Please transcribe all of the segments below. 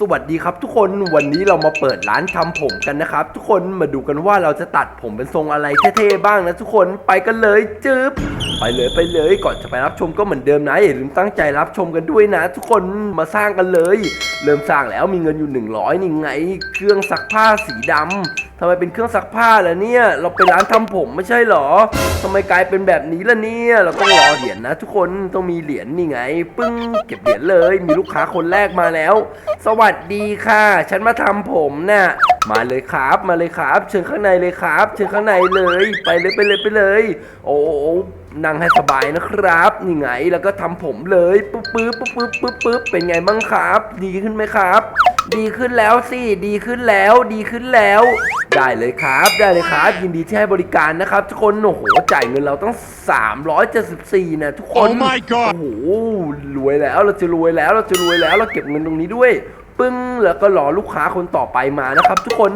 สวัสดีครับทุกคนวันนี้เรามาเปิดร้านทำผมกันนะครับ ทุกคนมาดูกันว่าเราจะตัดผมเป็นทรงอะไรเท่ๆบ้างนะทุกคนไปกันเลยจึ๊บไปเลยไปเลยก่อนจะไปรับชมก็เหมือนเดิมนะอย่าลืมตั้งใจรับชมกันด้วยนะ ทุกคนมาสร้างกันเลย เริ่มสร้างแล้วมีเงินอยู่ 100นี่ไง เครื่องซักผ้าสีดำ ทำไมเป็นเครื่องซักผ้าล่ะเนี่ย เราเป็นร้านทำผมไม่ใช่เหรอทำไมกลายเป็นแบบนี้ล่ะเนี่ย เราต้องรอเหรียญนะทุกคนต้องมีเหรียญนี่ไง ปึ้งเก็บเหรียญเลย มีลูกค้าคนแรกมาแล้ว สวัสดีค่ะ ฉันมาทำผมน่ะ มาเลยครับมาเลยครับ เชิญข้างในเลยครับ เชิญข้างในเลยไปเลยไปเลยไปเลย โอ้โหนั่งให้สบายนะครับนี่ไงแล้วก็ทำผมเลยปึ๊บปึ๊บปึ๊บปึ๊บปึ๊บปึ๊บเป็นไงบ้างครับ ดีขึ้นไหมครับ ดีขึ้นแล้วสิดีขึ้นแล้วดีขึ้นแล้ว ได้เลยครับได้เลยครับ ยินดีที่ให้บริการนะครับ ทุกคนโอ้โหจ่ายเงินเราต้อง 374นะทุกคน Oh my god โอ้โหรวยแล้วเราจะรวยแล้วเราจะรวยแล้วเราเก็บเงินตรงนี้ด้วย ปึ้งแล้วก็รอลูกค้าคนต่อไปมานะครับ ทุกคน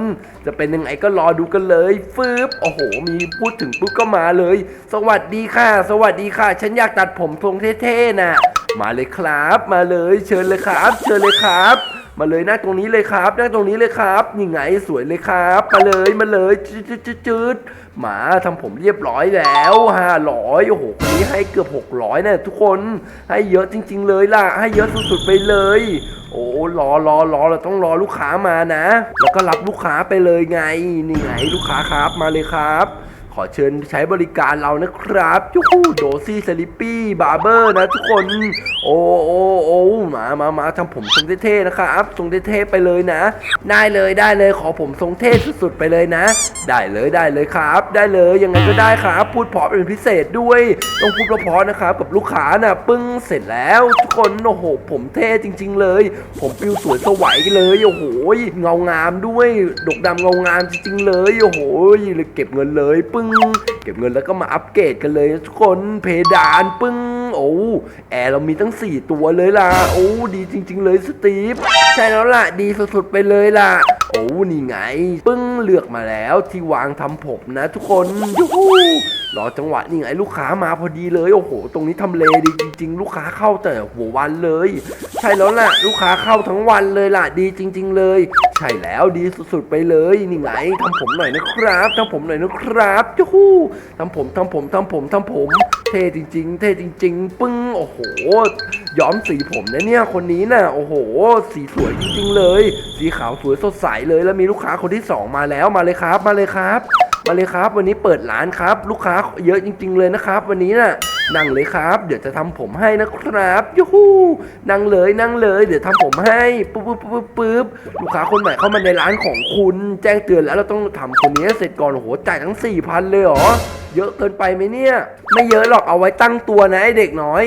จะเป็นยังไงก็รอดูกันเลยฟืบโอ้โห มีพูดถึงปุ๊บก็มาเลย สวัสดีค่ะ สวัสดีค่ะ ฉันอยากตัดผมทรงเท่ๆนะมาเลยครับ มาเลย เชิญเลยครับ เชิญเลยครับ มาเลยนั่งตรงนี้เลยครับนั่งตรงนี้เลยครับนี่ไงสวยเลยครับ มาเลยมาเลยจืดจืดจืดหมาทำผมเรียบร้อยแล้วห้าร้อยโอ้โหคนนี้ให้เกือบหกร้อยนะทุกคนให้เยอะจริง ๆ เลยล่ะ ให้เยอะสุดๆไปเลย โอ้รอรอรอเราต้องรอลูกค้ามานะ แล้วก็รับลูกค้าไปเลยไงนี่ไงลูกค้าครับมาเลยครับ อเชิญใช้บริการเรานะครับยูฮูโดซี่สลิปปี้บาร์เบอร์นะทุกคน โอ้โอ้โอ้มามามาทำผมทรงเท่ๆนะครับทรงเท่ๆไปเลยนะ ได้เลยได้เลยขอผมทรงเท่สุดๆไปเลยนะ ได้เลยได้เลยครับ ได้เลยยังไงก็ได้ครับ พูดเพราะเป็นพิเศษด้วย ต้องพูดเพาะนะครับ กับลูกค้านะปึ้งเสร็จแล้ว ทุกคนโอ้โหผมเท่จริง ๆ เลย ผมปิวสวยสวัยเลยโอ้โหเงางามด้วยดกดำเงางามจริงๆเลยโอ้โหเลยเก็บเงินเลย ปึ้งเก็บเงินแล้วก็มาอัปเกรดกันเลยทุกคนเพดานปึ้งโอ้แอร์เรามีตั้ง 4 ตัวเลยล่ะ โอ้ดีจริง ๆ เลยสตีฟ ใช่แล้วล่ะ ดีสุดๆไปเลยล่ะ อ้นี่ไง ปึ้งเลือกมาแล้วที่วางทำผมนะ ทุกคนยูฮูรอจังหวะนี่ไงลูกค้ามาพอดีเลย โอ้โห ตรงนี้ทำเลดีจริง ๆ ลูกค้าเข้าแต่หัววันเลย ใช่แล้วล่ะ ลูกค้าเข้าทั้งวันเลยล่ะดีจริง ๆ เลย ใช่แล้วดีสุดๆไปเลยนี่ไงทำผมหน่อยนะครับทำผมหน่อยนะครับยูฮูทำผมทำผมทำผมทำผม เท่จริงๆ เท่จริง ๆ ปึ้ง โอ้โห ย้อมสีผมนะเนี่ย คนนี้น่ะ โอ้โห สีสวยจริง ๆ เลย สีขาวสวยสดใสเลย แล้วมีลูกค้าคนที่สองมาแล้ว มาเลยครับ มาเลยครับ มาเลยครับ วันนี้เปิดร้านครับ ลูกค้าเยอะจริง ๆ เลยนะครับ วันนี้น่ะ นั่งเลยครับ เดี๋ยวจะทำผมให้นะครับ ยูฮูนั่งเลย นั่งเลย เดี๋ยวทำผมให้ปุ๊บปุ๊บปุ๊บปุ๊บลูกค้าคนใหม่เข้ามาในร้านของคุณ แจ้งเตือนแล้วเราต้องทำคนนี้เสร็จก่อน โอ้โห จ่ายทั้ง4ี่พันเลยเหรอเยอะเกินไปไหมเนี่ย ไม่เยอะหรอกเอาไว้ตั้งตัวนะไอเด็กน้อย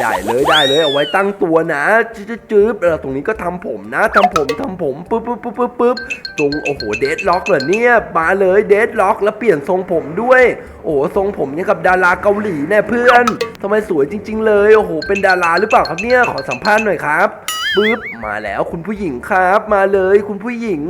ได้เลยได้เลยเอาไว้ตั้งตัวนะจืดจืดเออตรงนี้ก็ทำผมนะทำผมทำผมปุ๊บปุ๊บปุ๊บปุ๊บปุ๊บตรงโอ้โหเดดล็อกเหรอเนี่ยมาเลยเดดล็อกแล้วเปลี่ยนทรงผมด้วย โอ้โหทรงผมเนี่ยกับดาราเกาหลีแน่เพื่อนทำไมสวยจริง ๆ เลยโอ้โหเป็นดาราหรือเปล่าครับเนี่ยขอสัมภาษณ์หน่อยครับ ปึ๊บมาแล้วคุณผู้หญิงครับ มาเลยคุณผู้หญิง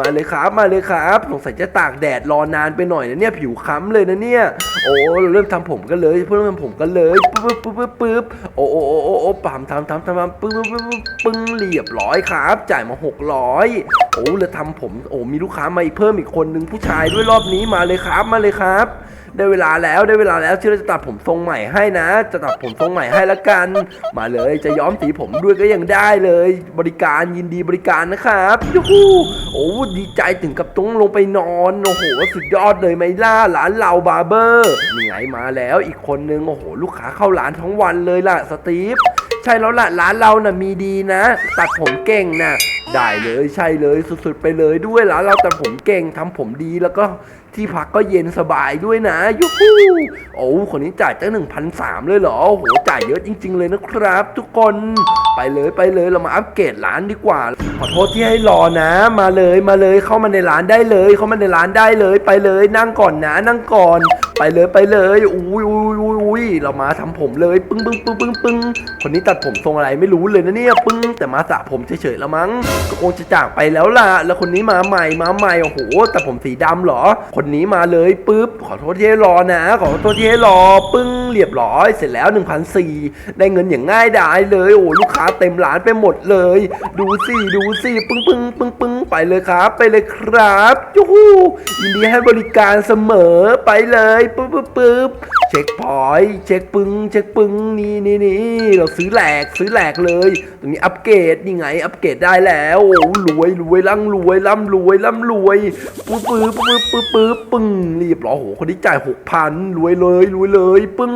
มาเลยครับมาเลยครับสงสัยจะตากแดดรอนานไปหน่อยนะเนี่ยผิวค้ำเลยนะเนี่ยโอ้เราเริ่มทำผมกันเลยเริ่มทำผมกันเลยปึ๊บปึ๊บปึ๊บปึ๊บโอ้โอ้โอ้โอ้โอ้ปามทำทำทำทำปึ๊บปึ๊บปึ๊บปึ๊บปึ้งเรียบร้อยครับ จ่ายมาหกร้อยโอ้แล้วทำผมโอ้มีลูกค้ามาอีกเพิ่มอีกคนนึงผู้ชายด้วยรอบนี้มาเลยครับมาเลยครับ ได้เวลาแล้วได้เวลาแล้วที่เราจะตัดผมทรงใหม่ให้นะ จะตัดผมทรงใหม่ให้ละกัน มาเลยจะย้อมสีผมด้วยก็ยังได้เลย บริการยินดีบริการนะครับยูฮูโอ้ดีใจถึงกับต้องลงไปนอนโอ้โหสุดยอดเลยไหมล่ะร้านเราบาร์เบอร์นี่ไงมาแล้วอีกคนนึงโอ้โหลูกค้าเข้าร้านทั้งวันเลยล่ะสตีฟ ใช่แล้วล่ะร้านเราน่ะมีดีนะ ตัดผมเก่งนะได้เลยใช่เลยสุดๆไปเลยด้วยร้านเราตัดผมเก่งทำผมดีแล้วก็ที่พักก็เย็นสบายด้วยนะยูฮูโอ้คนนี้จ่ายตั้งหนึ่งพันสามเลยเหรอโอ้โหจ่ายเยอะจริง ๆ เลยนะครับ ทุกคนไปเลยไปเลยเรามาอัปเกรดร้านดีกว่า ขอโทษที่ให้รอนะ มาเลยมาเลยเข้ามาในร้านได้เลย เข้ามาในร้านได้เลย ไปเลยนั่งก่อนนะนั่งก่อน ไปเลยไปเลยอุ้ยอุ้ยอุ้ยอุ้ยเรามาทำผมเลยปึ้งปึ้งปึ้งปึ้งปึ้งคนนี้ตัดผมทรงอะไรไม่รู้เลยนะเนี่ยปึ้งแต่มาสระผมเฉยๆแล้วมั้งก็คงจะจากไปแล้วล่ะแล้วคนนี้มาใหม่มาใหม่โอ้โหแต่ผมสีดำเหรอ คนนี้มาเลยปุ๊บขอโทษที่รอนะ ขอโทษที่รอปึ้งเรียบร้อย เสร็จแล้ว1,004ได้เงินอย่างง่ายดายเลยโอ้ลูกค้าเต็มร้านไปหมดเลย ดูสิดูสิปึ้งปึ้งปึ้งปึ้งไปเลยครับ ไปเลยครับยูฮูยินดีให้บริการเสมอไปเลยปึ๊บปึ๊บปึ๊บเช็คพอยเช็คปึ้งเช็คปึ้งนี่นี่นี่เราซื้อแหลกซื้อแหลกเลย ตรงนี้อัปเกรดนี่ไง อัปเกรดได้แล้วโอ้รวยรวยร่ำรวยร่ำรวยร่ำรวยปึ๊บปึ๊บปึ๊บปึ๊บปึ๊บปึ้งรีบรอโอ้โหคนนี้จ่ายหกพันรวยเลยรวยเลย ปึ้ง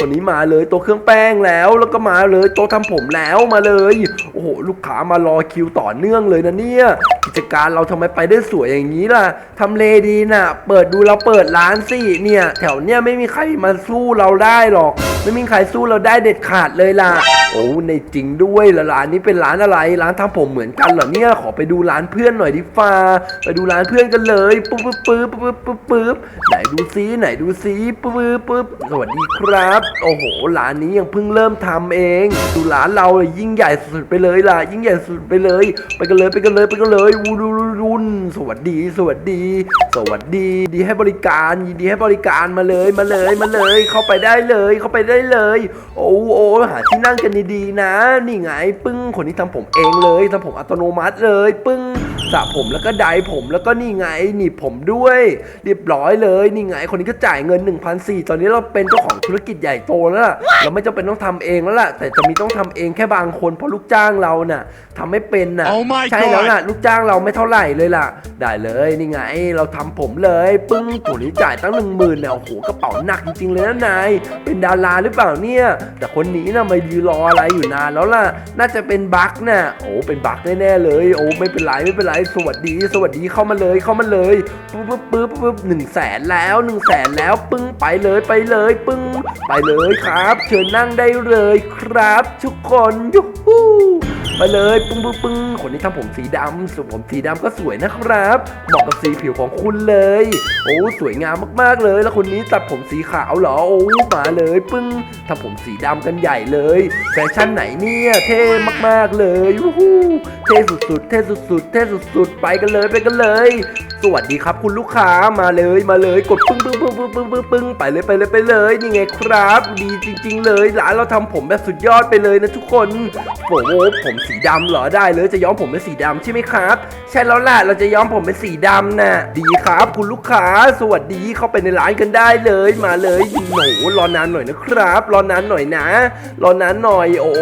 คนนี้มาเลยตัวเครื่องแป้งแล้วแล้วก็มาเลยโต๊ะทำผมแล้วมาเลย โอ้โหลูกค้ามารอคิวต่อเนื่องเลยนะเนี่ย กิจการเราทำไมไปได้สวยอย่างนี้ล่ะทำเลดีน่ะ เปิดดูเราเปิดร้านสิเนี่ย แถวเนี้ยไม่มีใครมาสู้เราได้หรอก ไม่มีใครสู้เราได้เด็ดขาดเลยล่ะ โอ้ในจริงด้วยแล้วร้านนี้เป็นร้านอะไร ร้านทำผมเหมือนกันเหรอเนี่ยขอไปดูร้านเพื่อนหน่อยดิฟ้าไปดูร้านเพื่อนกันเลยปุ๊บปุ๊บปุ๊บปุ๊บปุ๊บปุ๊บไหนดูซิไหนดูซิปุ๊บปุ๊บปุ๊บสวัสดีครับโอ้โหร้านนี้ยังเพิ่งเริ่มทำเองดูร้านเราเลยยิ่งใหญ่สุดไปเลยล่ะ ยิ่งใหญ่สุดไปเลย ไปกันเลยไปกันเลยไปกันเลยวูดูรุนสวัสดี สวัสดี สวัสดี ดีให้บริการยินดีให้บริการมาเลยมาเลยมาเลย เข้าไปได้เลย เข้าไปได้เลย โอ้โอ้หาที่นั่งกันดีๆนะ นี่ไง ปึ้งคนที่ทำผมเองเลยทำผมอัตโนมัติเลย ปึ้ง สระผมแล้วก็ไดร์ผมแล้วก็นี่ไงหนีบผมด้วย เรียบร้อยเลยนี่ไงคนนี้ก็จ่ายเงิน 1,400 ตอนนี้เราเป็นเจ้าของธุรกิจใหญ่โตแล้วล่ะเราไม่จำเป็นต้องทำเองแล้วล่ะแต่จะมีต้องทำเองแค่บางคนเพราะลูกจ้างเราน่ะทำไม่เป็นน่ะ Oh my ใช่แล้ว God ล่ะลูกจ้างเราไม่เท่าไหร่เลยล่ะ ได้เลยนี่ไงเราทำผมเลยปึ้งตัวนี้จ่ายตั้งหนึ่งหมื่นเนี่ยโอ้โหกระเป๋าหนักจริงๆเลยนะนายเป็นดาราหรือเปล่าเนี่ย แต่คนนี้นะมายืนรออะไรอยู่นานแล้วล่ะ น่าจะเป็นบั๊กน่ะโอ้เป็นบั๊กแน่ๆเลย โอ้ไม่เป็นไรไม่เป็นไรสวัสดี สวัสดีเข้ามาเลยเข้ามาเลยปึ๊บปึ๊บปึ๊บปึ๊บหนึ่งแสนแล้วหนึ่งแสนแล้วปึ้งไปเลยไปเลย ปึ้งไปเลยครับ เชิญนั่งได้เลยครับ ทุกคนยูฮูไปเลยปึ้งปึ้งปึ้งคนนี้ทำผมสีดำส่วนผมสีดำก็สวยนะครับเหมาะกับสีผิวของคุณเลย โอ้สวยงามมากๆเลย แล้วคนนี้ตัดผมสีขาวเหรอโอ้มาเลยปึ้งทำผมสีดำกันใหญ่เลยแฟชั่นไหนเนี่ยเท่มากๆเลยวู้ฮู้เท่สุดๆเท่สุดๆเท่สุดๆไปกันเลยไปกันเลย สวัสดีครับคุณลูกค้ามาเลยมาเลยกดปึ้งปึ้ง ปึ้งปึ้งปึ้งปึ้งไปเลยไปเลยไปเลยนี่ไงครับ ดีจริง ๆ เลยร้านเราทำผมแบบสุดยอดไปเลยนะทุกคนโอ้โหผมสีดำเหรอได้เลยจะย้อมผมเป็นสีดำใช่ไหมครับ ใช่แล้วล่ะเราจะย้อมผมเป็นสีดำน่ะดีครับ คุณลูกค้า สวัสดีเข้าไปในร้านกันได้เลยมาเลยหนูรอนานหน่อยนะครับ รอนานหน่อยนะ รอนานหน่อยโอ้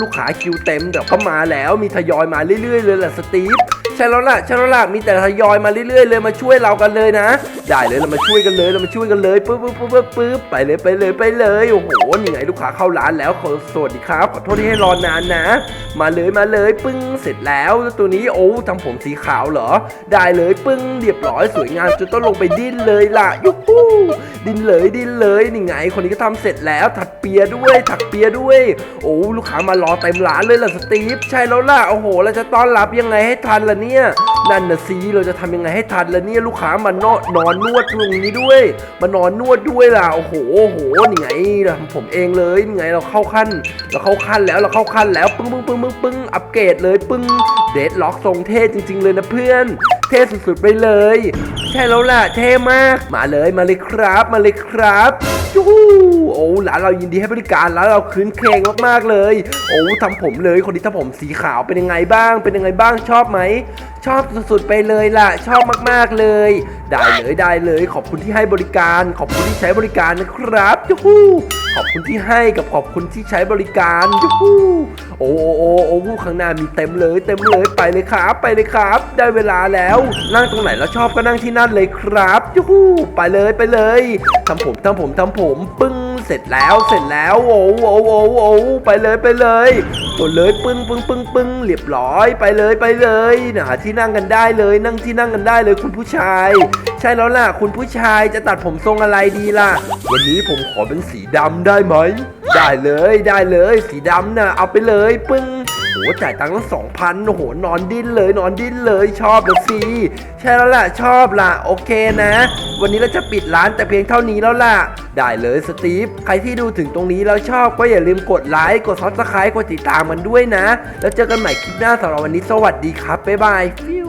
ลูกค้าคิวเต็มเดี๋ยวก็มาแล้วมีทยอยมาเรื่อย ๆ เลยแหละสตีฟ ใช่แล้วล่ะใช่แล้วล่ะมีแต่ทยอยมาเรื่อยๆเลยมาช่วยเรากันเลยนะ ได้เลยเรามาช่วยกันเลยเรามาช่วยกันเลยปึ๊บปึ๊บปึ๊บปึ๊บไปเลยไปเลยไปเลยโอ้โหนี่ไงลูกค้าเข้าร้านแล้วขอสวัสดีครับขอโทษที่ให้รอนานนะ มาเลยมาเลยปึ้งเสร็จแล้วตัวนี้โอ้ทำผมสีขาวเหรอ ได้เลยปึ้งเรียบร้อยสวยงามจนต้องลงไปดิ้นเลยล่ะยุฮูดิ้นเลยดิ้นเลยนี่ไง คนนี้ก็ทำเสร็จแล้วถักเปียด้วยถักเปียด้วย โอ้ลูกค้ามารอเต็มร้านเลยล่ะสตีฟใช่แล้วล่ะโอ้โหเราจะต้อนรับยังไงให้ทันล่ะนี่ย นั่นนะสิเราจะทำยังไงให้ทันละเนี่ยลูกค้ามานอนนอนนวดตรงนี้ด้วย มานอนนวดด้วยล่ะโอ้โหโอ้โหนี่ไงเราทำผมเองเลยนี่ไงเราเข้าขั้น เราเข้าขั้นแล้วเราเข้าขั้นแล้วปึ้งปึ้งปึ้งปึ้งปึ้งอัปเกรดเลยปึ้งเดดล็อกทรงเท่จริง ๆ เลยนะเพื่อน เท่สุดๆไปเลย ใช่แล้วล่ะเท่มากมาเลยมาเลยครับมาเลยครับยูหูโอ้ร้านเรายินดีให้บริการร้านเราคืนเคงมากๆเลย โอ้ทำผมเลยคนที่ทำผมสีขาวเป็นยังไงบ้าง เป็นยังไงบ้างชอบไหมชอบสุดๆไปเลยล่ะ ชอบมากๆเลย ได้เลยได้เลย ขอบคุณที่ให้บริการ ขอบคุณที่ใช้บริการนะครับยูฮูขอบคุณที่ให้กับขอบคุณที่ใช้บริการยูฮูโอ้โอ้โอ้โอ้ข้างหน้ามีเต็มเลย เต็มเลยไปเลยครับไปเลยครับ ได้เวลาแล้วนั่งตรงไหนแล้วชอบก็นั่งที่นั่นเลยครับยูฮูไปเลยไปเลยทำผมทำผมทำผมปึ้ง เสร็จแล้วเสร็จแล้วโอ้โอ้โอ้โอ้ไปเลยไปเลยกดเลยปึ้งปึ้งปึ้งปึ้งเรียบร้อยไปเลยไปเลยนะที่นั่งกันได้เลย นั่งที่นั่งกันได้เลยคุณผู้ชาย ใช่แล้วล่ะ คุณผู้ชายจะตัดผมทรงอะไรดีล่ะ วันนี้ผมขอเป็นสีดำได้ไหม ได้เลยได้เลย สีดำนะเอาไปเลยปึ้ง จ่ายตังค์ตั้งสองพันโอ้โห นอนดิ้นเลย นอนดิ้นเลยชอบเลยสิใช่แล้วล่ะ ชอบล่ะ โอเคนะ วันนี้เราจะปิดร้านแต่เพียงเท่านี้แล้วล่ะ ได้เลยสตีฟ ใครที่ดูถึงตรงนี้แล้วชอบก็อย่าลืมกดไลค์กดซับสไครต์กดติดตามมันด้วยนะ แล้วเจอกันใหม่คลิปหน้าสำหรับวันนี้สวัสดีครับบ๊ายบายฟิว